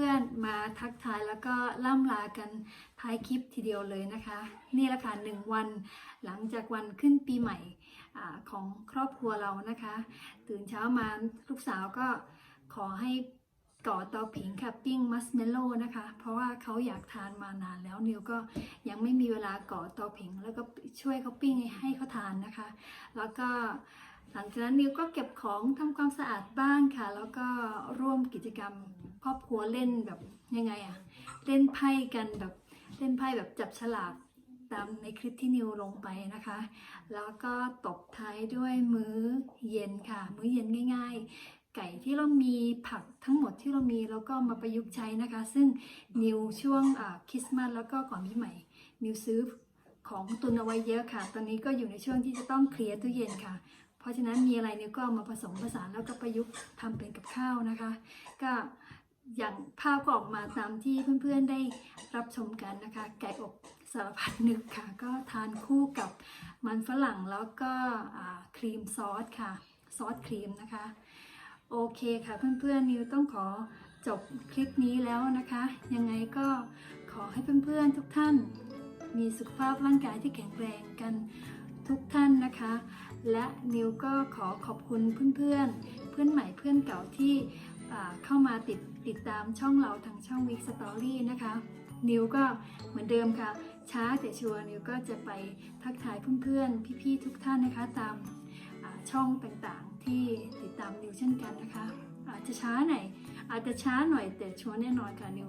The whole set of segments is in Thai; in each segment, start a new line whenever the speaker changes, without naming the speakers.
พื่อนๆมาทักทายแล้วก็ล่ำลากันท้ายคลิปทีเดียวเลยนะคะ นี่แหละค่ะหนึ่งวันหลังจากวันขึ้นปีใหม่อของครอบครัวเรานะคะ ตื่นเช้ามาลูกสาวก็ขอให้ก่อเตาผิงค่ะปิ้งมัสเมลโล่นะคะ เพราะว่าเขาอยากทานมานานแล้วนิวก็ยังไม่มีเวลาก่อเตาผิง แล้วก็ช่วยเขาปิ้งให้เขาทานนะคะ แล้วก็ หลังจากนั้นนิวก็เก็บของทำความสะอาดบ้านค่ะ แล้วก็ร่วมกิจกรรมครอบครัวเล่นแบบยังไงอะเล่นไพ่กันแบบเล่นไพ่แบบจับฉลากตามในคลิปที่นิวลงไปนะคะ แล้วก็ตบท้ายด้วยมื้อเย็นค่ะ มื้อเย็นง่าย ๆ ไก่ที่เรามีผักทั้งหมดที่เรามีแล้วก็มาประยุกต์ใช้นะคะ ซึ่งนิวช่วงคริสต์มาสแล้วก็ก่อนปีใหม่ นิวซื้อของตุนเอาไว้เยอะค่ะ ตอนนี้ก็อยู่ในช่วงที่จะต้องเคลียร์ตู้เย็นค่ะ เพราะฉะนั้นมีอะไรเนิวก็มาผสมผสานแล้วก็ประยุกต์ทำเป็นกับข้าวนะคะ ก็อย่างภาพก็ออกมาตามที่เพื่อนๆได้รับชมกันนะคะ ไก่อบสารพัดนึกค่ะ ก็ทานคู่กับมันฝรั่งแล้วก็ครีมซอสค่ะ ซอสครีมนะคะ โอเคค่ะเพื่อนๆนิวต้องขอจบคลิปนี้แล้วนะคะ ยังไงก็ขอให้เพื่อนๆทุกท่าน มีสุขภาพร่างกายที่แข็งแรงกันทุกท่านนะคะ และนิวก็ขอขอบคุณเพื่อนๆ เพื่อนใหม่เพื่อนเก่าที่เข้ามาติดติดตามช่องเราทางช่อง Week Story นะคะ นิวก็เหมือนเดิมค่ะ ช้าแต่ชัวร์นิวก็จะไปทักทายเพื่อนๆ พี่ๆ ทุกท่านนะคะ ตามช่องต่างๆ ที่ติดตามนิวเช่นกันนะคะ อาจจะช้าหน่อยอาจจะช้าหน่อยแต่ชัวร์แน่นอนค่ะนิว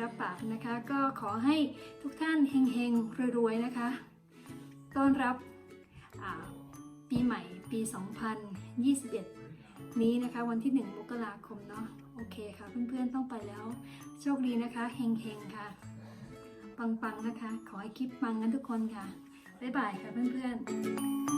รับปากนะคะ ก็ขอให้ทุกท่านเฮงๆรวยๆนะคะ ต้อนรับอ่า ปีใหม่ปี 2021 นี้นะคะวันที่ 1 มกราคมเนาะโอเคค่ะ เพื่อนๆต้องไปแล้ว โชคดีนะคะเฮงๆค่ะ ปังๆนะคะ ขอให้คลิปปังกันทุกคนค่ะ บ๊ายบายค่ะเพื่อนๆ